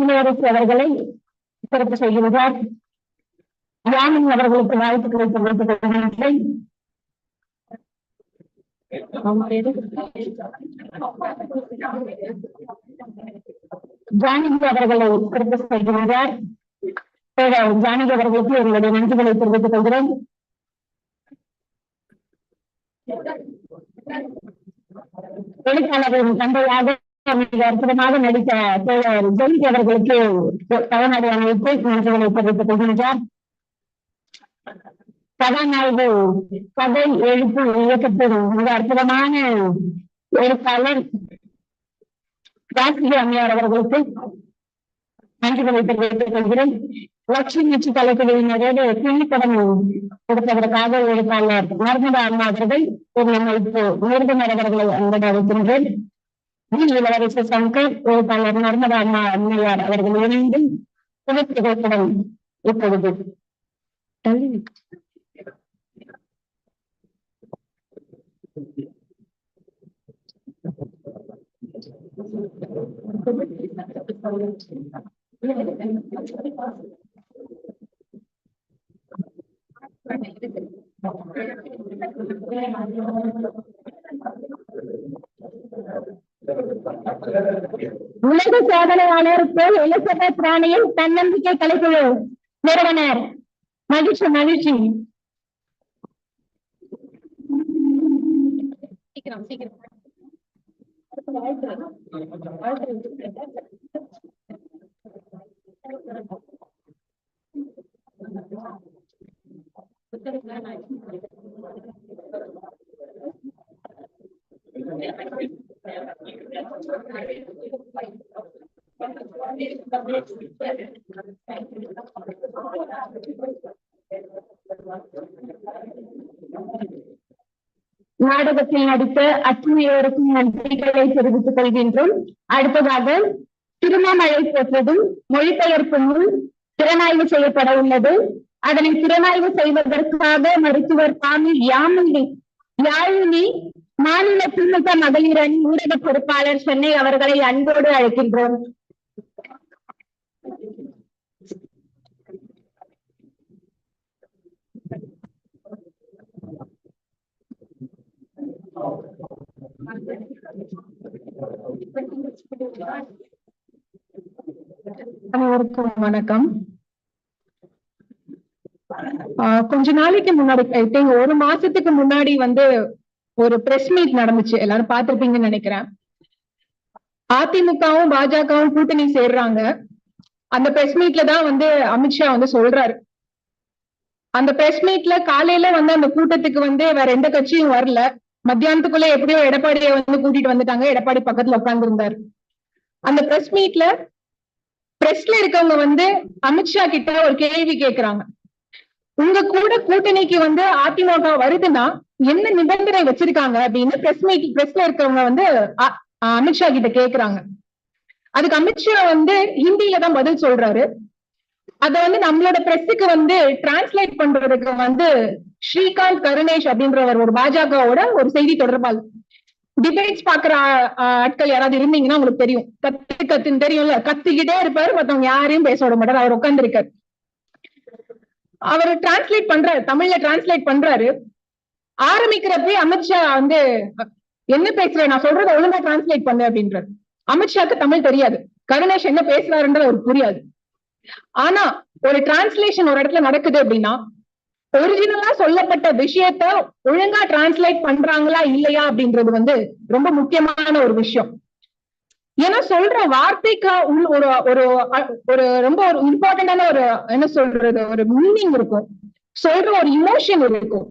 இளவரசி அவர்களை சிறப்பு செய்கிறார் யாமினி அவர்களுக்கு வாழ்த்துக்களை தெரிவித்துக் கொள்கின்றேன் அவங்க பேரு? ஜானகி அவர்களை சிறப்பு செய்கிறார் ஜானகி அவர்களுக்கு எங்களுடைய நன்றிகளை தெரிவித்துக் கொள்கிறேன் எழுத்தாளர்களின் தந்தையாக மிக அற்புதமாக நடித்த தோழர் ஜெயந்தி அவர்களுக்கு தலைநடை அமைத்து நன்றிகளை தெரிவித்துக் கொள்கின்றார். கதாநாயகி கதை எழுப்பு இயக்கத்தின் மிக அற்புதமான எழுத்தாளர் ராசிகி அம்மையார் அவர்களுக்கு நன்றிகளை தெரிவித்துக் கொள்கிறேன். லட்சுமி நச்சு தலைப்பிரிவினரோடு கிள்ளிப்படம் கொடுப்பதற்காக எழுத்தாளர் நர்மதா அம்மா அவர்கள் ஒரு அமைப்பு விருந்தினர் அவர்களை அன்போடு அழைக்கின்றேன். இளவரசர் சங்கர் எழுத்தாளர் நர்மதா அம்மா அம்மையார் அவர்கள் இணைந்து புகைப்படம் இப்பொழுது தள்ளி நிற்கு. உலக சாதனையாளர் போல் எலிசபெத் ராணியின் தன்னம்பிக்கை கலைக்குழு நிறுவனர். மகிழ்ச்சி மகிழ்ச்சி. சீக்கிரம் சீக்கிரம். நாடகத்தில் நடித்த அத்துணையோருக்கும் நன்றிகளை தெரிவித்துக் கொள்கின்றோம். அடுத்ததாக திருமாமழை போற்றதும் மொழிபெயர்ப்பு நூல் திறனாய்வு செய்யப்பட உள்ளது. அதனை திறனாய்வு செய்வதற்காக மருத்துவர் சாமி யாமினி யாழினி மாநில திமுக மகளிர் அணி ஊடக பொறுப்பாளர் சென்னை அவர்களை அன்போடு அழைக்கின்றோம். அனைவருக்கும் வணக்கம். ஆஹ் கொஞ்ச நாளைக்கு முன்னாடி ஐ திங்க் ஒரு மாசத்துக்கு முன்னாடி வந்து ஒரு பிரஸ் மீட் நடந்துச்சு. எல்லாரும் பார்த்திருப்பீங்கன்னு நினைக்கிறேன். அதிமுகவும் பாஜகவும் கூட்டணி சேர்றாங்க. அந்த பிரஸ் மீட்ல தான் வந்து அமித்ஷா வந்து சொல்றாரு. அந்த பிரஸ் மீட்ல காலையில வந்து அந்த கூட்டத்துக்கு வந்து வேற எந்த கட்சியும் வரல. மத்தியானத்துக்குள்ள எப்படியோ எடப்பாடியை வந்து கூட்டிட்டு வந்துட்டாங்க. எடப்பாடி பக்கத்துல உட்கார்ந்து இருந்தாரு அந்த பிரஸ் மீட்ல பிரஸ்ல இருக்கவங்க வந்து அமித்ஷா கிட்ட ஒரு கேள்வி கேக்குறாங்க. உங்க கூட கூட்டணிக்கு வந்து அதிமுக வருதுன்னா என்ன நிபந்தனை வச்சிருக்காங்க அப்படின்னு பிரஸ் மீட் பிரஸ்ல இருக்கவங்க வந்து அமித்ஷா கிட்ட கேக்குறாங்க. அதுக்கு அமித்ஷா வந்து ஹிந்தியில தான் பதில் சொல்றாரு. அத வந்து நம்மளோட பிரஸுக்கு வந்து டிரான்ஸ்லேட் பண்றதுக்கு வந்து ஸ்ரீகாந்த் கருணேஷ் அப்படின்றவர் ஒரு பாஜகவோட ஒரு செய்தி தொடர்பாளர். டிபேட்ஸ் பாக்குற ஆட்கள் யாராவது இருந்தீங்கன்னா உங்களுக்கு தெரியும். கத்து கத்துன்னு தெரியும்ல. கத்திக்கிட்டே இருப்பாரு. மத்தவங்க யாரையும் பேச விட மாட்டார். அவர் உட்கார்ந்து அவர் டிரான்ஸ்லேட் பண்றாரு. தமிழ்ல டிரான்ஸ்லேட் பண்றாரு. ஆரம்பிக்கிறப்பே அமித்ஷா வந்து என்ன பேசுற? நான் சொல்றத ஒழுங்கா டிரான்ஸ்லேட் பண்ணு அப்படின்றாரு. அமித்ஷாக்கு தமிழ் தெரியாது. கருணேஷ் என்ன பேசுறாருன்றது அவருக்கு புரியாது. ஆனா ஒரு டிரான்ஸ்லேஷன் ஒரு இடத்துல நடக்குது அப்படின்னா ஒரிஜினலா சொல்லப்பட்ட விஷயத்த ஒழுங்கா டிரான்ஸ்லேட் பண்றாங்களா இல்லையா அப்படின்றது வந்து ரொம்ப முக்கியமான ஒரு விஷயம். ஏன்னா சொல்ற வார்த்தைக்கு உள் ஒரு ஒரு ஒரு ரொம்ப ஒரு இம்பார்ட்டன்டான ஒரு என்ன சொல்றது ஒரு மீனிங் இருக்கும். சொல்ற ஒரு இமோஷன் இருக்கும்.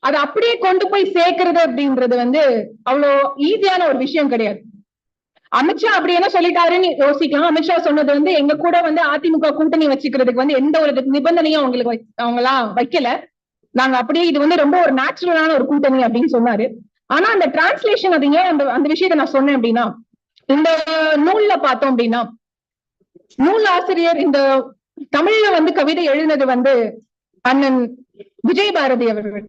அதை அப்படியே கொண்டு போய் சேர்க்கறது அப்படின்றது வந்து அவ்வளோ ஈஸியான ஒரு விஷயம் கிடையாது. அமித்ஷா அப்படி என்ன சொல்லிட்டாருன்னு யோசிக்கலாம். அமித்ஷா சொன்னது வந்து எங்க கூட வந்து அதிமுக கூட்டணி வச்சுக்கிறதுக்கு வந்து எந்த ஒரு நிபந்தனையும் அவங்களுக்கு வை- அவங்களா வைக்கல. நாங்க அப்படியே இது வந்து ரொம்ப ஒரு நேச்சுரலான ஒரு கூட்டணி அப்படின்னு சொன்னாரு. ஆனா அந்த டிரான்ஸ்லேஷன் அது ஏன் அந்த அந்த விஷயத்த நான் சொன்னேன் அப்படின்னா இந்த நூல்ல பார்த்தோம் அப்படின்னா நூல் ஆசிரியர் இந்த தமிழ்ல வந்து கவிதை எழுதினது வந்து அண்ணன் விஜய் பாரதி அவர்கள்.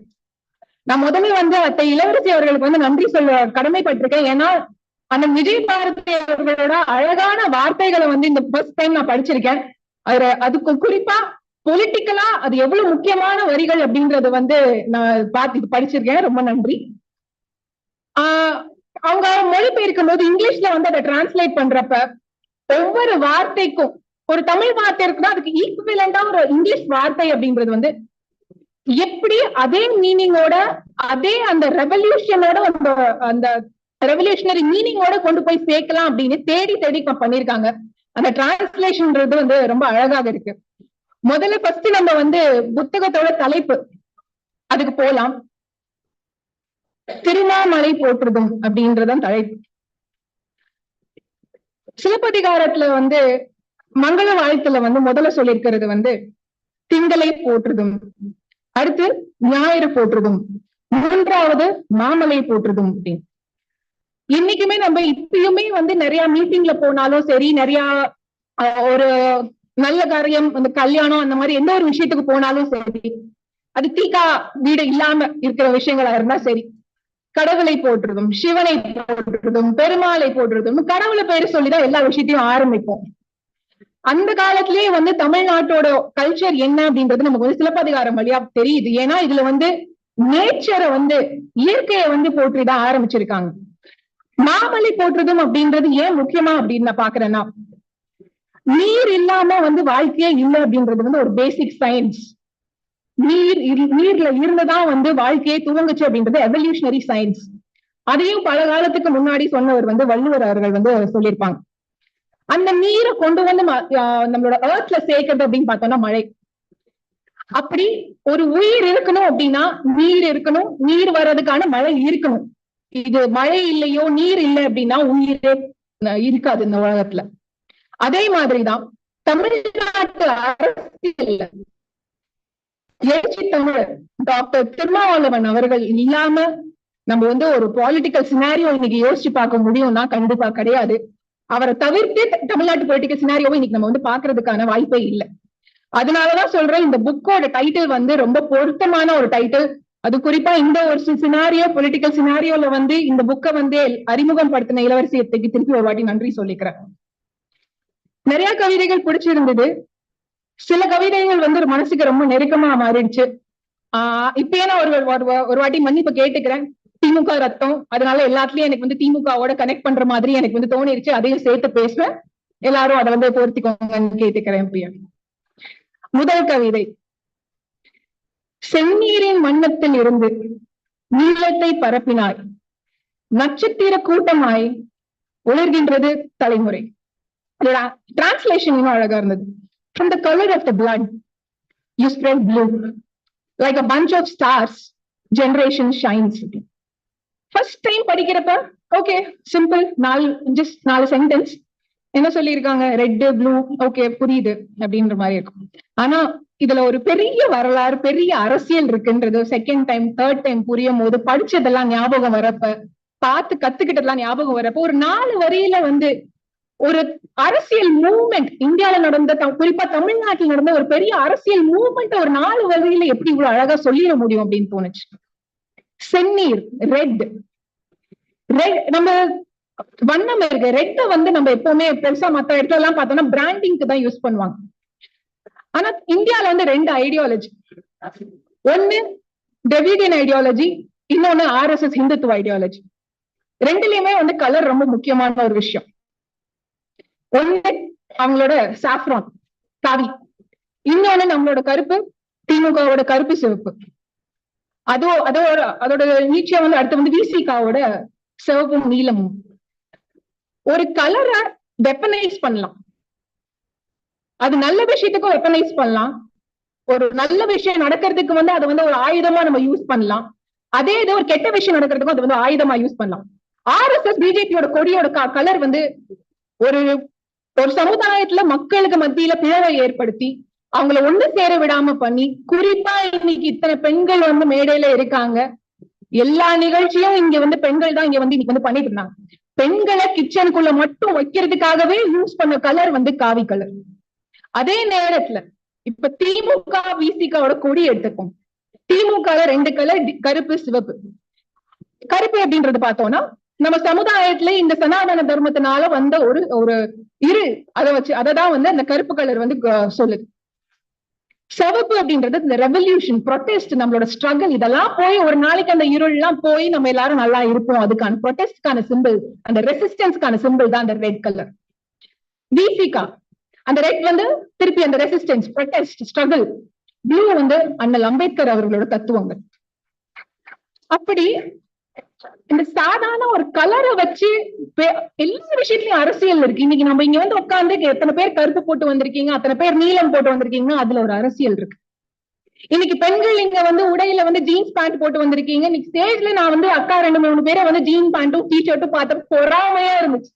நான் முதல்ல வந்து அத்தை இளவரசி அவர்களுக்கு வந்து நன்றி சொல்ல கடமைப்பட்டிருக்கேன். ஏன்னா அந்த விஜய் பாரதி அவர்களோட அழகான வார்த்தைகளை வந்து இந்த ஃபர்ஸ்ட் டைம் நான் படிச்சிருக்கேன். அதுல அதுக்கு குறிப்பா பொலிட்டிக்கலா அது எவ்வளவு முக்கியமான வரிகள் அப்படின்றது வந்து நான் பார்த்து படிச்சிருக்கேன். ரொம்ப நன்றி. ஆஹ் அவங்க மொழிபெயர்க்கும் போது இங்கிலீஷ்ல வந்து அதை டிரான்ஸ்லேட் பண்றப்ப ஒவ்வொரு வார்த்தைக்கும் ஒரு தமிழ் வார்த்தை இருக்குன்னா அதுக்கு ஈக்குவலண்டா ஒரு இங்கிலீஷ் வார்த்தை அப்படின்றது வந்து எப்படி அதே மீனிங்கோட அதே அந்த ரெவல்யூஷனோட அந்த அந்த ரெவல்யூஷனரி மீனிங்கோட கொண்டு போய் சேர்க்கலாம் அப்படின்னு தேடி தேடி பண்ணிருக்காங்க. அந்த டிரான்ஸ்லேஷன்ன்றது வந்து ரொம்ப அழகாக இருக்கு. முதல்ல ஃபர்ஸ்ட் நம்ம வந்து புத்தகத்தோட தலைப்பு. அதுக்கு போலாம். திருமாமலை போற்றுதும் அப்படின்றதான் தலைப்பு. சிலப்பதிகாரத்துல வந்து மங்கள வாழ்த்துல வந்து முதல்ல சொல்லியிருக்கிறது வந்து திங்களை போற்றுதும். அடுத்து ஞாயிறு போற்றுதும். மூன்றாவது மாமலை போற்றுதும் அப்படின்னு. இன்னைக்குமே நம்ம இப்பயுமே வந்து நிறைய மீட்டிங்ல போனாலும் சரி நிறைய ஒரு நல்ல காரியம் அந்த கல்யாணம் அந்த மாதிரி எந்த ஒரு விஷயத்துக்கு போனாலும் சரி அது தீக்கா வீடு இல்லாம இருக்கிற விஷயங்களா இருந்தா சரி கடவுளை போட்டுறதும் சிவனை போட்டுறதும் பெருமாளை போட்டுறதும் கடவுளை பேர் சொல்லிதான் எல்லா விஷயத்தையும் ஆரம்பிப்போம். அந்த காலத்திலேயே வந்து தமிழ்நாட்டோட கல்ச்சர் என்ன அப்படின்றது நமக்கு வந்து சிலப்பதிகாரம் வழியா தெரியுது. ஏன்னா இதுல வந்து நேச்சரை வந்து இயற்கையை வந்து போற்றிதான் ஆரம்பிச்சிருக்காங்க. மாமலை போற்றுதும் அப்படின்றது ஏன் முக்கியமா அப்படின்னு நான் பாக்குறேன்னா நீர் இல்லாம வந்து வாழ்க்கையே இல்லை அப்படின்றது வந்து ஒரு பேசிக் சயின்ஸ் நீர் நீர்ல இருந்துதான் வந்து வாழ்க்கையை துவங்குச்சு அப்படின்றது எவல்யூஷனரி சயின்ஸ் அதையும் பல காலத்துக்கு முன்னாடி சொன்னவர் வந்து வள்ளுவர் அவர்கள் வந்து சொல்லியிருப்பாங்க. அந்த நீரை கொண்டு வந்து ஆஹ் நம்மளோட ஏர்த்ல சேர்க்கிறது அப்படின்னு பார்த்தோம்னா மழை. அப்படி ஒரு உயிர் இருக்கணும் அப்படின்னா நீர் இருக்கணும் நீர் வர்றதுக்கான மழை இருக்கணும். இது மழை இல்லையோ நீர் இல்லை அப்படின்னா உயிரே இருக்காது இந்த உலகத்துல. அதே மாதிரிதான் தமிழ்நாட்டு அரசியல் எழுச்சி தமிழர் டாக்டர் திருமாவளவன் அவர்கள் இல்லாம நம்ம வந்து ஒரு பாலிட்டிக்கல் சினாரியோ இன்னைக்கு யோசிச்சு பார்க்க முடியும்னா கண்டிப்பா கிடையாது. அவரை தவிர்த்து தமிழ்நாட்டு பொலிட்டிக்கல் சினாரியோவை இன்னைக்கு நம்ம வந்து பாக்குறதுக்கான வாய்ப்பே இல்லை. அதனாலதான் சொல்றேன் இந்த புக்கோட டைட்டில் வந்து ரொம்ப பொருத்தமான ஒரு டைட்டில் அது குறிப்பா இந்த ஒரு சினாரியோ பொலிட்டிக்கல் சினாரியோல வந்து இந்த புக்கை வந்து அறிமுகம் படுத்தின இளவரசியத்துக்கு திருப்பி ஒரு வாட்டி நன்றி சொல்லிக்கிறேன். நிறைய கவிதைகள் பிடிச்சிருந்தது. சில கவிதைகள் வந்து ஒரு மனசுக்கு ரொம்ப நெருக்கமா மாறிடுச்சு. ஆஹ் இப்பயே நான் ஒரு ஒரு- ஒரு வாட்டி மன்னிப்பு கேட்டுக்கிறேன். திமுக ரத்தம். அதனால எல்லாத்துலயும் எனக்கு வந்து திமுகவோட கனெக்ட் பண்ற மாதிரி எனக்கு வந்து தோணிருச்சு. அதையும் சேர்த்து பேசுவேன். எல்லாரும் அதை வந்து பொருத்திக்கோங்கன்னு கேட்டுக்கிறேன் பிரியா. முதல் கவிதை. செந்நீரின் வண்ணத்தில் இருந்து நீளத்தை பரப்பினாய். நட்சத்திர கூட்டமாய் ஒளிர்கின்றது தலைமுறை. இதோட டிரான்ஸ்லேஷன் இன்னும் அழகா இருந்தது. From the color of the blood you spread blue. Like a bunch of stars generation shines. First time படிக்கிறப்ப ஓகே சிம்பிள் நாலு ஜஸ்ட் நாலு சென்டென்ஸ் என்ன சொல்லியிருக்காங்க? ரெட்டு ப்ளூ ஓகே புரியுது அப்படின்ற மாதிரி இருக்கும். ஆனா இதுல ஒரு பெரிய வரலாறு பெரிய அரசியல் இருக்குன்றது செகண்ட் டைம் தேர்ட் டைம் புரியும் போது படிச்சதெல்லாம் ஞாபகம் வரப்ப பார்த்து கத்துக்கிட்டதெல்லாம் ஞாபகம் வரப்ப ஒரு நாலு வரியில வந்து ஒரு அரசியல் மூவ்மெண்ட் இந்தியால நடந்த குறிப்பா தமிழ்நாட்டில் நடந்த ஒரு பெரிய அரசியல் மூவ்மெண்ட் ஒரு நாலு வரியில எப்படி இவ்வளவு அழகா சொல்லிட முடியும் அப்படின்னு தோணுச்சு. செந்நீர் ரெட் ரெட் நம்ம வண்ணம் இருக்கு. ரெட்ட வந்து நம்ம எப்பவுமே பெருசா மத்த இடத்துல எல்லாம் பார்த்தோம்னா பிராண்டிங்க்கு தான் யூஸ் பண்ணுவாங்க. ஆனா இந்தியால வந்து ரெண்டு ஐடியாலஜி ஒண்ணு டெவிடியன் ஐடியாலஜி இன்னொன்னு ஆர்எஸ்எஸ் ஹிந்துத்துவ ஐடியாலஜி ரெண்டுலயுமே வந்து கலர் ரொம்ப முக்கியமான ஒரு விஷயம். ஒண்ணு அவங்களோட சாஃப்ரான் காவி இன்னொன்னு நம்மளோட கருப்பு திமுகவோட கருப்பு சிவப்பு. அதோ அதோ ஒரு- அதோட நீட்சியா வந்து அடுத்து வந்து விசிகாவோட சிவப்பும் நீளமும் ஒரு கலரை வெப்பனைஸ் பண்ணலாம். அது நல்ல விஷயத்துக்கும் வெப்பனைஸ் பண்ணலாம். ஒரு நல்ல விஷயம் நடக்கிறதுக்கு வந்து அதை வந்து ஒரு ஆயுதமா நம்ம யூஸ் பண்ணலாம். அதே இது ஒரு கெட்ட விஷயம் நடக்கிறதுக்கும் அது வந்து ஆயுதமா யூஸ் பண்ணலாம். ஆர்எஸ்எஸ் பிஜேபியோட கொடியோட கலர் வந்து ஒரு ஒரு சமுதாயத்துல மக்களுக்கு மத்தியில பிளவை ஏற்படுத்தி அவங்கள ஒண்ணு சேர விடாம பண்ணி குறிப்பா இன்னைக்கு இத்தனை பெண்கள் வந்து மேடையில இருக்காங்க. எல்லா நிகழ்ச்சியும் இங்க வந்து பெண்கள் தான் இங்க வந்து இன்னைக்கு வந்து பண்ணிட்டு இருந்தாங்க. பெண்களை கிச்சனுக்குள்ள மட்டும் வைக்கிறதுக்காகவே யூஸ் பண்ண கலர் வந்து காவி கலர் அதே நேரத்துல இப்ப திமுக விசிகாவோட கொடி எடுத்துக்கும் திமுக ரெண்டு கலர் கருப்பு சிவப்பு. கருப்பு அப்படின்றது பார்த்தோம்னா நம்ம சமுதாயத்துல இந்த சனாதன தர்மத்தினால வந்த ஒரு ஒரு இரு அதை வச்சு அததான் வந்து அந்த கருப்பு கலர் வந்து சொல்லுது. சிவப்பு அப்படின்றது இந்த ரெவல்யூஷன் ப்ரொட்டஸ்ட் நம்மளோட ஸ்ட்ரகிள் இதெல்லாம் போய் ஒரு நாளைக்கு அந்த இருள் எல்லாம் போய் நம்ம எல்லாரும் நல்லா இருப்போம். அதுக்கான ப்ரொட்டஸ்ட்கான சிம்பிள் அந்த ரெசிஸ்டன்ஸ்க்கான சிம்பிள் தான் அந்த ரெட் கலர் விசிகா அந்த ரெட் வந்து திருப்பி அந்த ரெசிஸ்டன்ஸ் ப்ரொட்டஸ்ட் ஸ்ட்ரகிள் ப்ளூ வந்து அண்ணல் அம்பேத்கர் அவர்களோட தத்துவங்கள். அப்படி இந்த சாதாரண ஒரு கலரை வச்சு எல்லா விஷயத்துலயும் அரசியல் இருக்கு. இன்னைக்கு நம்ம இங்க வந்து உட்கார்ந்து எத்தனை பேர் கருப்பு போட்டு வந்திருக்கீங்க அத்தனை பேர் நீளம் போட்டு வந்திருக்கீங்கன்னா அதுல ஒரு அரசியல் இருக்கு. இன்னைக்கு பெண்கள் இங்க வந்து உடையில வந்து ஜீன்ஸ் பேண்ட் போட்டு வந்திருக்கீங்க. இன்னைக்கு ஸ்டேஜ்ல நான் வந்து அக்கா ரெண்டு மூணு பேரை வந்து ஜீன் பேண்ட்டும் டி ஷர்ட்டும் பார்த்த பொறாமையா இருந்துச்சு.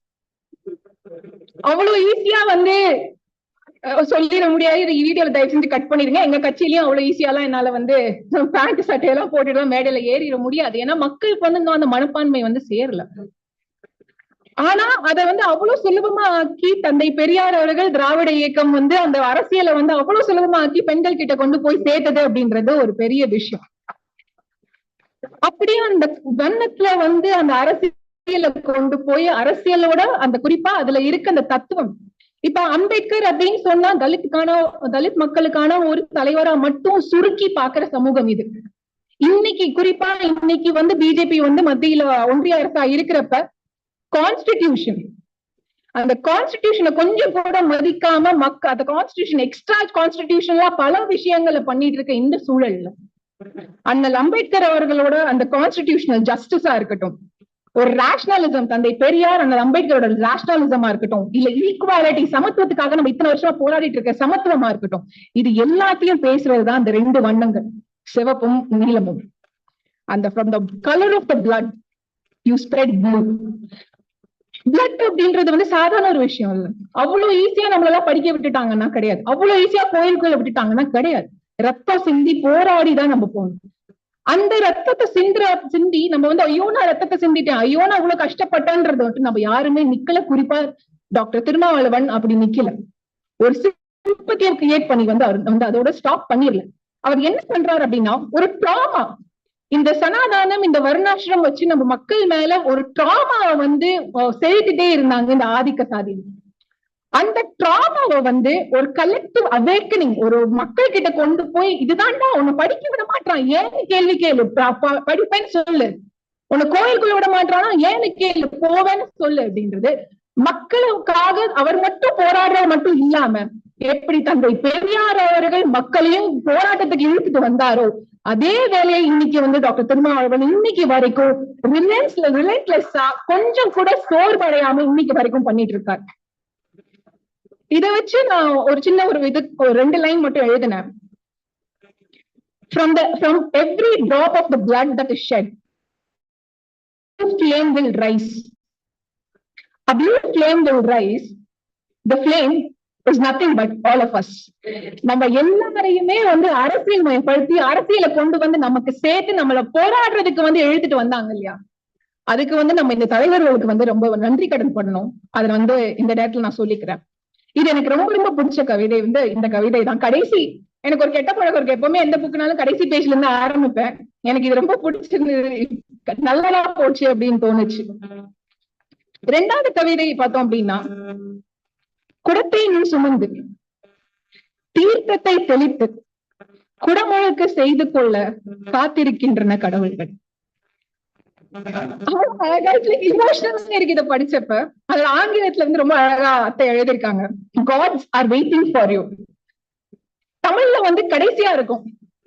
அவ்வளவு ஈஸியா வந்து சொல்லிட முடியாது. வீடியோல தயவு செஞ்சு கட் பண்ணிருங்க எங்க கட்சியிலயும் அவ்வளவு ஈஸியாலாம் என்னால வந்து பேண்ட் சட்டையெல்லாம் போட்டுட்டு மேடையில ஏறிட முடியாது. ஏன்னா மக்களுக்கு வந்து அந்த மனப்பான்மை வந்து சேரல. ஆனா அத வந்து அவ்வளவு சுலபமா ஆக்கி தந்தை பெரியார் அவர்கள் திராவிட இயக்கம் வந்து அந்த அரசியலை வந்து அவ்வளவு சுலபமா ஆக்கி பெண்கள் கிட்ட கொண்டு போய் சேர்த்தது அப்படின்றது ஒரு பெரிய விஷயம். அப்படியே அந்த வண்ணத்துல வந்து அந்த அரசியலை கொண்டு போய் அரசியலோட அந்த குறிப்பா அதுல இருக்க அந்த தத்துவம் இப்ப அம்பேத்கர் அப்படின்னு சொன்னா தலித்துக்கான தலித் மக்களுக்கான ஒரு தலைவரா மட்டும் சுருக்கி பாக்குற சமூகம் இது. இன்னைக்கு குறிப்பா இன்னைக்கு வந்து பிஜேபி வந்து மத்தியில ஒன்றிய அரசா இருக்கிறப்ப கான்ஸ்டிடியூஷன் அந்த கான்ஸ்டிடியூஷனை கொஞ்சம் கூட மதிக்காம மக்க அந்த கான்ஸ்டிடியூஷன் எக்ஸ்ட்ரா கான்ஸ்டிடியூஷன்ல பல விஷயங்களை பண்ணிட்டு இருக்க இந்த சூழல்ல. அண்ணல் அம்பேத்கர் அவர்களோட அந்த கான்ஸ்டிடியூஷனல் ஜஸ்டிஸா இருக்கட்டும் ஒரு ரேஷனலிசம் தந்தை பெரியார் அந்த அம்பேத்கரோட ரேஷனலிசமா இருக்கட்டும் இல்ல ஈக்குவாலிட்டி சமத்துவத்துக்காக நம்ம இத்தனை வருஷமா போராடிட்டு இருக்க சமத்துவமா இருக்கட்டும் இது எல்லாத்தையும் பேசுறதுதான் அந்த ரெண்டு வண்ணங்கள் சிவப்பும் நீளமும் அந்த from the colour of the blood you spread blue blood அப்படின்றது வந்து சாதாரண ஒரு விஷயம் இல்ல. அவ்வளவு ஈஸியா நம்மளெல்லாம் படிக்க விட்டுட்டாங்கன்னா கிடையாது. அவ்வளவு ஈஸியா கோயிலுக்குள்ள விட்டுட்டாங்கன்னா கிடையாது. ரத்தம் சிந்தி போராடி தான் நம்ம போகணும். அந்த ரத்தத்தை சிந்துற சிந்தி நம்ம வந்து ஐயோ நான் ரத்தத்தை சிந்திட்டேன். ஐயோ நான் அவ்வளவு கஷ்டப்பட்டேன்றது மட்டும் நம்ம யாருமே நிக்கல. குறிப்பா டாக்டர் திருமாவளவன் அப்படி நிக்கல. ஒரு சிம்பத்தியை கிரியேட் பண்ணி வந்து அவர் வந்து அதோட ஸ்டாப் பண்ணிடல. அவர் என்ன பண்றாரு அப்படின்னா ஒரு ட்ராமா இந்த சனாதானம் இந்த வருணாசிரம் வச்சு நம்ம மக்கள் மேல ஒரு ட்ராமாவை வந்து அஹ், செலுத்திட்டே இருந்தாங்க இந்த ஆதிக்க சாதி அந்த ட்ராமாவை வந்து ஒரு கலெக்டிவ் அவேக்கனிங் ஒரு மக்கள் கிட்ட கொண்டு போய் இதுதான்டா உன்னை படிக்க விட மாட்டான் ஏன்னு கேள்வி கேளு. படிப்பேன்னு சொல்லு. உன்னை கோயிலுக்குள்ள விட மாட்டானா ஏன்னு கேளு. போவேன்னு சொல்லு அப்படின்றது. மக்களுக்காக அவர் மட்டும் போராடுறது மட்டும் இல்லாம எப்படி தந்தை பெரியார் அவர்கள் மக்களையும் போராட்டத்துக்கு இழுத்துட்டு வந்தாரோ அதே வேலையை இன்னைக்கு வந்து டாக்டர் திருமாவளவன் இன்னைக்கு வரைக்கும் ரிலையன்ஸ்ல ரிலைட்லெஸ்ஸா கொஞ்சம் கூட சோர்வடையாம இன்னைக்கு வரைக்கும் பண்ணிட்டு இருக்காரு. இத வச்சு நான் ஒரு சின்ன ஒரு இது ஒரு ரெண்டு லைன் மட்டும் எழுதினேன். From the from every drop of the blood that is shed a flame will rise. A blue flame will rise. The flame is nothing but all of us நம்ம எல்லாரையுமே வந்து அரசியல் மயப்படுத்தி அரசியலை கொண்டு வந்து நமக்கு சேர்த்து நம்மள போராடுறதுக்கு வந்து எழுத்துட்டு வந்தாங்க இல்லையா? அதுக்கு வந்து நம்ம இந்த தலைவர்களுக்கு வந்து ரொம்ப நன்றி கடன் பண்ணணும். அதை வந்து இந்த நேரத்துல நான் சொல்லிக்கிறேன். இது எனக்கு ரொம்ப ரொம்ப பிடிச்ச கவிதை. வந்து இந்த கவிதை தான் கடைசி எனக்கு ஒரு கெட்ட பழக்கம் இருக்கு. எப்பவுமே எந்த புக்குனாலும் கடைசி பேஜ்ல இருந்து ஆரம்பிப்பேன். எனக்கு இது ரொம்ப பிடிச்சிருந்து நல்லதா போச்சு அப்படின்னு தோணுச்சு. ரெண்டாவது கவிதை பார்த்தோம் அப்படின்னா குடத்தை நீ சுமந்து தீர்த்தத்தை தெளித்து குடமுழுக்கு செய்து கொள்ள காத்திருக்கின்றன கடவுள்கள். இருக்கு இதை படிச்சப்ப. அதுல ஆங்கிலத்துல வந்து ரொம்ப அழகா அத்தை எழுதியிருக்காங்க. Gods are waiting for you தமிழ்ல வந்து கடைசியா இருக்கும்.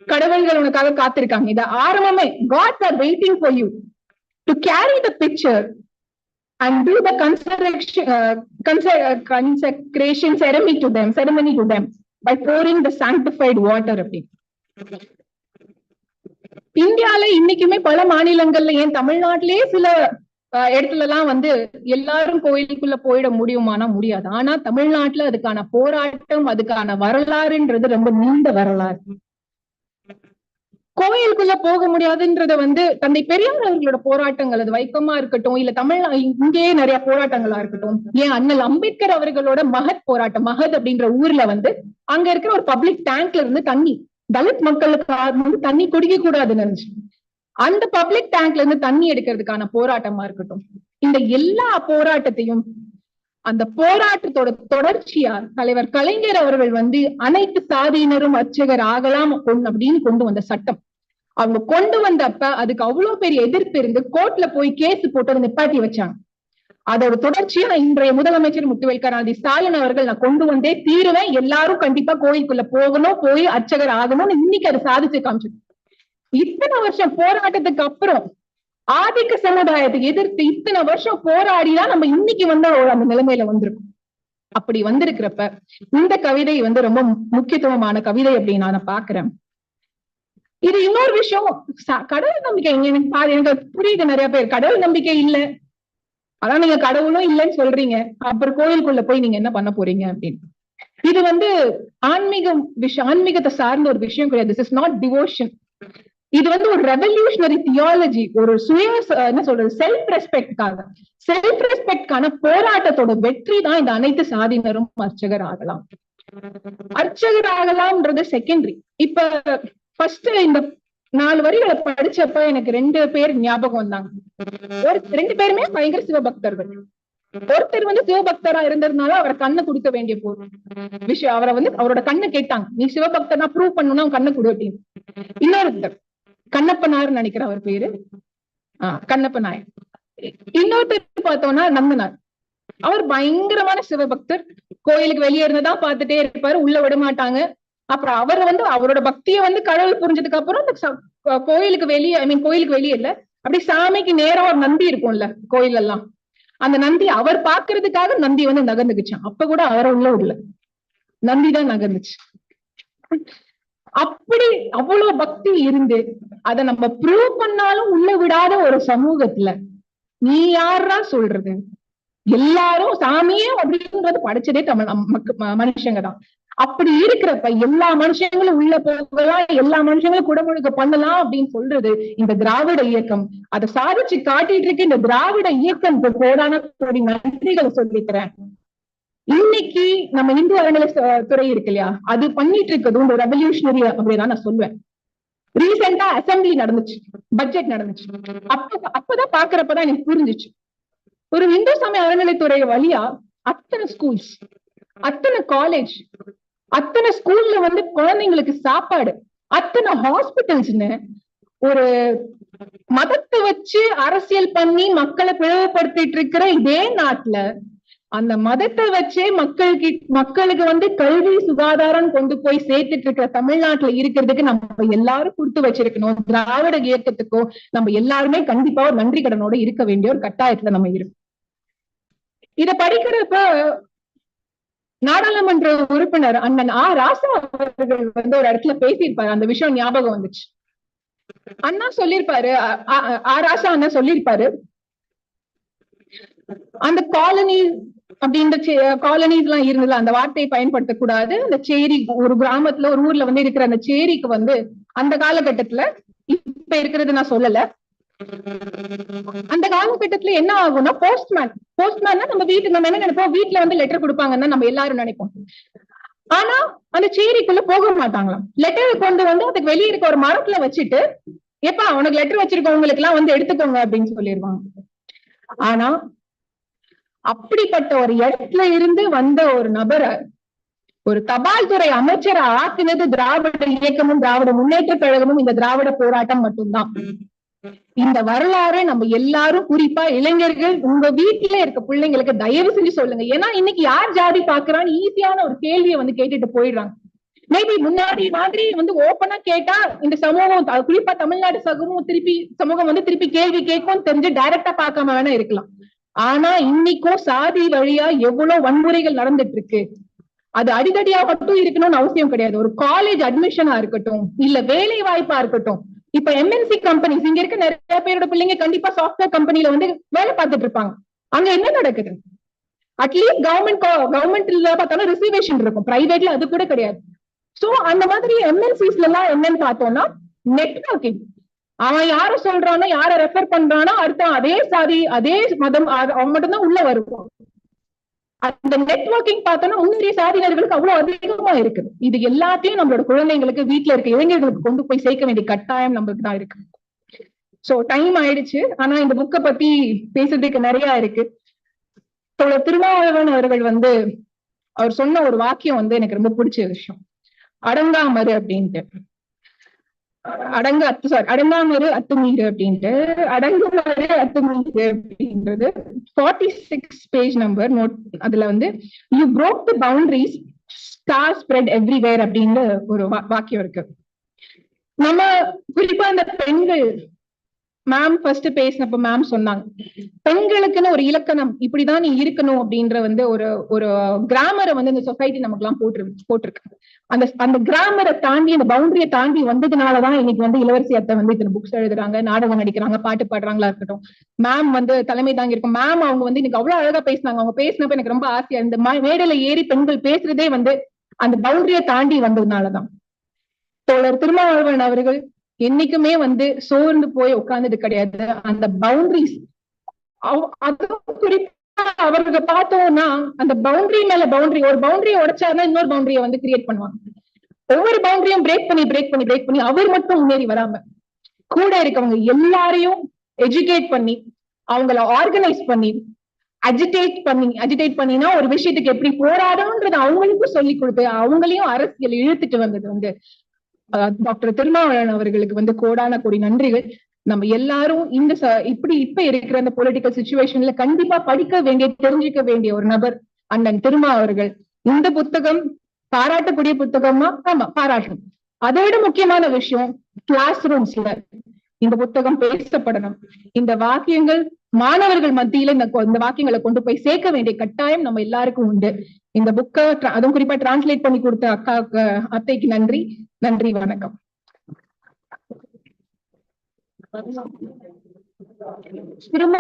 கடவுள்கள் உனக்காக காத்திருக்காங்க. இது ஆரம்பமே gods are waiting for you to carry the picture and to the consecration consecration ceremony to them ceremony to them by pouring the sanctified water அப்படின்னு இந்தியால இன்னைக்குமே பல மாநிலங்கள்ல ஏன் தமிழ்நாட்டிலேயே சில இடத்துல எல்லாம் வந்து எல்லாரும் கோயிலுக்குள்ள போயிட முடியுமானா முடியாது. ஆனா தமிழ்நாட்டுல அதுக்கான போராட்டம் அதுக்கான வரலாறுன்றது ரொம்ப நீண்ட வரலாறு. கோயிலுக்குள்ள போக முடியாதுன்றத வந்து தந்தை பெரியார் அவர்களோட போராட்டங்கள் அது வைக்கமா இருக்கட்டும் இல்ல தமிழ் இங்கேயே நிறைய போராட்டங்களா இருக்கட்டும் ஏன் அண்ணல் அம்பேத்கர் அவர்களோட மகத் போராட்டம் மகத் அப்படின்ற ஊர்ல வந்து அங்க இருக்கிற ஒரு பப்ளிக் டேங்க்ல இருந்து தண்ணி தலித் மக்களுக்கு வந்து தண்ணி குடிக்க கூடாதுன்னு நினைச்சு அந்த பப்ளிக் டேங்க்ல இருந்து தண்ணி எடுக்கிறதுக்கான போராட்டமா இருக்கட்டும் இந்த எல்லா போராட்டத்தையும் அந்த போராட்டத்தோட தொடர்ச்சியா தலைவர் கலைஞர் அவர்கள் வந்து அனைத்து சாதியினரும் அர்ச்சகர் ஆகலாம் அப்படின்னு கொண்டு வந்த சட்டம். அவங்க கொண்டு வந்தப்ப அதுக்கு அவ்வளவு பெரிய எதிர்ப்பு இருந்து கோர்ட்ல போய் கேஸ் போட்டு அதை நிப்பாட்டி வச்சாங்க. அதோட தொடர்ச்சியா இன்றைய முதலமைச்சர் முத்துவேல் கருணாநிதி ஸ்டாலின் அவர்கள் நான் கொண்டு வந்தே தீருவேன். எல்லாரும் கண்டிப்பா கோயிலுக்குள்ள போகணும் போய் அர்ச்சகர் ஆகணும்னு இன்னைக்கு அதை சாதிச்சு காமிச்சிருக்கோம் இத்தனை வருஷம் போராட்டத்துக்கு அப்புறம் ஆதிக்க சமுதாயத்தை எதிர்த்து இத்தனை வருஷம் போராடிதான் நம்ம இன்னைக்கு வந்து அந்த நிலைமையில வந்திருக்கோம். அப்படி வந்திருக்கிறப்ப இந்த கவிதை வந்து ரொம்ப முக்கியத்துவமான கவிதை அப்படின்னு நான் பாக்குறேன் இது இன்னொரு விஷயம். கடவுள் நம்பிக்கை இங்க எனக்கு பாரு எனக்கு புரியுது நிறைய பேர். கடவுள் நம்பிக்கை இல்ல. அதான் நீங்க கடவுளும் இல்லைன்னு சொல்றீங்க. அப்புறம் கோயிலுக்குள்ள போய் நீங்க என்ன பண்ண போறீங்க அப்படின்னு. இது வந்து ஆன்மீகம் விஷயம் ஆன்மீகத்தை சார்ந்த ஒரு விஷயம் கிடையாது. திஸ் இஸ் நாட் டிவோஷன் இது வந்து ஒரு ரெவல்யூஷனரி தியாலஜி ஒரு சுய என்ன சொல்றது செல்ஃப் ரெஸ்பெக்ட்காக செல்ஃப் ரெஸ்பெக்ட்கான போராட்டத்தோட வெற்றி தான் இந்த அனைத்து சாதியினரும் அர்ச்சகர் ஆகலாம். அர்ச்சகர் ஆகலாம்ன்றது செகண்டரி இப்ப ஃபர்ஸ்ட் இந்த நாலு வரிகளை படிச்சப்ப எனக்கு ரெண்டு பேர் ஞாபகம் வந்தாங்க. ஒரு ரெண்டு பேருமே பயங்கர சிவபக்தர்கள். ஒருத்தர் வந்து சிவபக்தரா இருந்ததுனால அவரை கண்ணை கொடுக்க வேண்டிய போ விஷயம் அவரை வந்து அவரோட கண்ணை கேட்டாங்க. நீ சிவபக்தனா ப்ரூவ் பண்ணணும்னா அவன் கண்ணை கொடு அப்படின்னு. இன்னொருத்தர் கண்ணப்பனார் நினைக்கிறேன் அவர் பேரு? ஆஹ் கண்ணப்ப நாயர். இன்னொருத்தர் பார்த்தோம்னா நந்தனார். அவர் பயங்கரமான சிவபக்தர். கோயிலுக்கு வெளியே இருந்ததா பார்த்துட்டே இருப்பாரு. உள்ள விட மாட்டாங்க அப்புறம் அவர் வந்து அவரோட பக்தியை வந்து கடவுள் புரிஞ்சதுக்கு அப்புறம் அந்த ச- கோயிலுக்கு வெளியே ஐ மீன் கோயிலுக்கு வெளியே இல்ல அப்படி சாமிக்கு நேரா ஒரு நந்தி இருக்கும்ல கோயில் எல்லாம் அந்த நந்தி அவர் பாக்குறதுக்காக நந்தி வந்து நகர்ந்துக்குச்சான் அப்ப கூட அவரை உள்ள உள்ள நந்தி தான் நகர்ந்துச்சு. அப்படி அவ்வளவு பக்தி இருந்து அத நம்ம ப்ரூவ் பண்ணாலும் உள்ள விடாத ஒரு சமூகத்துல நீ யாரா சொல்றது? எல்லாரும் சாமியே அப்படின்றது படைச்சதே தமிழ் ம- மனுஷங்க தான். அப்படி இருக்கிறப்ப எல்லா மனுஷங்களும் உள்ள போகலாம் எல்லா மனுஷங்களும் குடமுழுக்க பண்ணலாம் அப்படின்னு சொல்றது இந்த திராவிட இயக்கம். அதை சாதிச்சு காட்டிட்டு இருக்கு இந்த திராவிட இயக்கம் கோடான கோடி நன்றிகளை சொல்லிக்கிறேன். இன்னைக்கு நம்ம இந்து அறநிலை துறை இருக்கு இல்லையா? அது பண்ணிட்டு இருக்கிறது ஒரு ரெவல்யூஷனரி அப்படிதான் நான் சொல்லுவேன். ரீசெண்டா அசம்பிளி நடந்துச்சு பட்ஜெட் நடந்துச்சு. அப்ப அப்பதான் பாக்குறப்பதான் எனக்கு புரிஞ்சுச்சு. ஒரு இந்து சமய அறநிலைத்துறை வழியா அத்தனை ஸ்கூல்ஸ் அத்தனை காலேஜ் அத்தனை ஸ்கூல்ல வந்து குழந்தைங்களுக்கு சாப்பாடு அத்தனை ஹாஸ்பிட்டல்ஸ்னு ஒரு மதத்தை வச்சு அரசியல் பண்ணி மக்களை பிளவுபடுத்திட்டு இருக்கிற இதே நாட்டுல அந்த மதத்தை வச்சே மக்களுக்கு மக்களுக்கு வந்து கல்வி சுகாதாரம் கொண்டு போய் சேர்த்துட்டு இருக்கிற தமிழ்நாட்டுல இருக்கிறதுக்கு நம்ம எல்லாரும் கொடுத்து வச்சிருக்கணும். திராவிட இயக்கத்துக்கோ நம்ம எல்லாருமே கண்டிப்பா ஒரு நன்றி கடனோட இருக்க வேண்டிய ஒரு கட்டாயத்துல நம்ம இருக்கோம். இத படிக்கிறப்ப நாடாளுமன்ற உறுப்பினர் அண்ணன் ஆ ராசா அவர்கள் வந்து ஒரு இடத்துல பேசியிருப்பாரு. அந்த விஷயம் ஞாபகம் வந்துச்சு. அண்ணா சொல்லியிருப்பாரு. ஆ ராசா அண்ணா சொல்லியிருப்பாரு. அந்த காலனி அப்படின்ற காலனிஸ் எல்லாம் இருந்ததுல அந்த வார்த்தையை பயன்படுத்தக்கூடாது. அந்த சேரி ஒரு கிராமத்துல ஒரு ஊர்ல வந்து இருக்கிற அந்த சேரிக்கு வந்து அந்த காலகட்டத்துல இப்ப இருக்கிறது நான் சொல்லல. அந்த காலகட்டத்துல என்ன ஆகும்னா போஸ்ட்மேன் போஸ்ட்மேன்னா நம்ம வீட்டு நம்ம என்ன நினைப்போம்? வீட்டுல வந்து லெட்டர் கொடுப்பாங்கன்னு நம்ம எல்லாரும் நினைப்போம். ஆனா அந்த சேரிக்குள்ள போக மாட்டாங்களாம். லெட்டர் கொண்டு வந்து அதுக்கு வெளியே இருக்க ஒரு மரத்துல வச்சுட்டு எப்பா உனக்கு லெட்டர் வச்சிருக்கவங்களுக்கு எல்லாம் வந்து எடுத்துக்கோங்க அப்படின்னு சொல்லிடுவாங்க ஆனா அப்படிப்பட்ட ஒரு இடத்துல இருந்து வந்த ஒரு நபரை ஒரு தபால் துறை அமைச்சரை ஆக்கினது திராவிட இயக்கமும் திராவிட முன்னேற்ற கழகமும் இந்த திராவிட போராட்டம் மட்டும்தான். இந்த வரலாறு நம்ம எல்லாரும் குறிப்பா இளைஞர்கள் உங்க வீட்டுல இருக்க பிள்ளைங்களுக்கு தயவு செஞ்சு சொல்லுங்க. ஏன்னா இன்னைக்கு யார் ஜாதி பாக்குறான்னு ஈஸியான ஒரு கேள்வியை வந்து கேட்டுட்டு போயிடுறாங்க. மேபி முன்னாடி மாதிரி வந்து ஓப்பனா கேட்டா இந்த சமூகம் குறிப்பா தமிழ்நாடு சமூகம் திருப்பி சமூகம் வந்து திருப்பி கேள்வி கேட்கும் தெரிஞ்சு டைரக்டா பார்க்காம வேணா இருக்கலாம். ஆனா இன்னைக்கும் சாதி வழியா எவ்வளவு வன்முறைகள் நடந்துட்டு இருக்கு அது அடிதடியா மட்டும் இருக்கணும்னு அவசியம் கிடையாது. ஒரு காலேஜ் அட்மிஷனா இருக்கட்டும் இல்ல வேலை வாய்ப்பா இருக்கட்டும் இப்ப எம்என்சி கம்பெனிஸ் இங்க இருக்க நிறைய பேரோட பிள்ளைங்க கண்டிப்பா சாஃப்ட்வேர் கம்பெனில வந்து வேலை பார்த்துட்டு இருப்பாங்க. அங்க என்ன நடக்குது? அட்லீஸ்ட் கவர்மெண்ட் கவர்மெண்ட்ல பார்த்தாலும் ரிசர்வேஷன் இருக்கும். பிரைவேட்ல அது கூட கிடையாது. சோ அந்த மாதிரி எம்என்சிஸ்ல எல்லாம் என்னன்னு பார்த்தோம்னா நெட்வொர்க்கிங் அவன் யார சொல்றானோ யார ரெஃபர் பண்றானோ அடுத்த அதே சாதி அதே மதம் அவன் மட்டும்தான் உள்ள வருவான். அந்த நெட்ஒர்க்கிங் பார்த்தோம்னா முன்னேறிய சாதியினர்களுக்கு அவ்வளவு அதிகமா இருக்குது. இது எல்லாத்தையும் நம்மளோட குழந்தைங்களுக்கு வீட்டுல இருக்க இளைஞர்களுக்கு கொண்டு போய் சேர்க்க வேண்டிய கட்டாயம் நம்மளுக்கு தான் இருக்கு. சோ டைம் ஆயிடுச்சு. ஆனா இந்த புக்கை பத்தி பேசுறதுக்கு நிறைய இருக்கு. திருமாவளவன் அவர்கள் வந்து அவர் சொன்ன ஒரு வாக்கியம் வந்து எனக்கு ரொம்ப பிடிச்ச விஷயம். அடங்காமரு அப்படின்ட்டு. அடங்க அத்து சாரி அடங்காமரு அத்துமீறு அப்படின்ட்டு. அடங்குமாறு அத்துமீறு அப்படின்றது forty six page number note அதுல வந்து you broke the boundaries star spread everywhere அப்படின்னு ஒரு வா- வாக்கியம் இருக்கு. நம்ம குறிப்பா அந்த பெண்கள் மேம் ஃபர்ஸ்ட் பேசினப்ப மேம் சொன்னாங்க பெண்களுக்குன்னு ஒரு இலக்கணம் இப்படிதான் நீ இருக்கணும் அப்படின்ற வந்து ஒரு ஒரு கிராமரை வந்து இந்த சொசைட்டி நமக்கு எல்லாம் போட்டு போட்டிருக்கு. அந்த அந்த கிராமரை தாண்டி அந்த பவுண்டரியை தாண்டி வந்ததுனாலதான் இன்னைக்கு வந்து இளவரசி அத்தை வந்து இத்தனை புக்ஸ் எழுதுறாங்க நாடகம் நடிக்கிறாங்க பாட்டு பாடுறாங்களா இருக்கட்டும். மேம் வந்து தலைமை தாங்கி இருக்கும் மேம் அவங்க வந்து இன்னைக்கு அவ்வளவு அழகா பேசினாங்க. அவங்க பேசினப்ப எனக்கு ரொம்ப ஆசையா இந்த மேடையில ஏறி பெண்கள் பேசுறதே வந்து அந்த பவுண்டரியை தாண்டி வந்ததுனாலதான். தோழர் திருமாவளவன் அவர்கள் என்னைக்குமே வந்து சோர்ந்து போய் உட்கார்ந்தது கிடையாது. அந்த பவுண்டரிஸ் அதுவும் குறிப்பு அவருக்கு பார்த்தோம்னா அந்த பவுண்டரி மேல பவுண்டரி ஒரு பவுண்டரியை உடைச்சாருன்னா இன்னொரு பவுண்டரியை வந்து கிரியேட் பண்ணுவாங்க. ஒவ்வொரு பவுண்டரியும் பிரேக் பண்ணி பிரேக் பண்ணி பிரேக் பண்ணி அவர் மட்டும் முன்னேறி வராம கூட இருக்கவங்க எல்லாரையும் எஜுகேட் பண்ணி அவங்கள ஆர்கனைஸ் பண்ணி அஜிடேட் பண்ணி அஜிடேட் பண்ணினா ஒரு விஷயத்துக்கு எப்படி போராடணும்ன்றது அவங்களுக்கும் சொல்லி கொடுத்து அவங்களையும் அரசியல் இழுத்துட்டு வந்தது வந்து டாக்டர் திருமாவளவன் அவர்களுக்கு வந்து கோடான கோடி நன்றிகள். நம்ம எல்லாரும் இந்த இப்படி இப்ப இருக்கிற அந்த பொலிட்டிக்கல் சுச்சுவேஷன்ல கண்டிப்பா படிக்க வேண்டிய தெரிஞ்சுக்க வேண்டிய ஒரு நபர் அண்ணன் திருமா அவர்கள். இந்த புத்தகம் பாராட்டக்கூடிய புத்தகமா? ஆமா பாராட்டணும் அதை விட முக்கியமான விஷயம் கிளாஸ் ரூம்ஸ்ல இந்த புத்தகம் பேசப்படணும். இந்த வாக்கியங்கள் மாணவர்கள் மத்தியில இந்த இந்த வாக்கியங்களை கொண்டு போய் சேர்க்க வேண்டிய கட்டாயம் நம்ம எல்லாருக்கும் உண்டு. இந்த புக்கை அதுவும் குறிப்பா டிரான்ஸ்லேட் பண்ணி கொடுத்த அக்காவுக்கு அத்தைக்கு நன்றி. நன்றி வணக்கம். Primeiro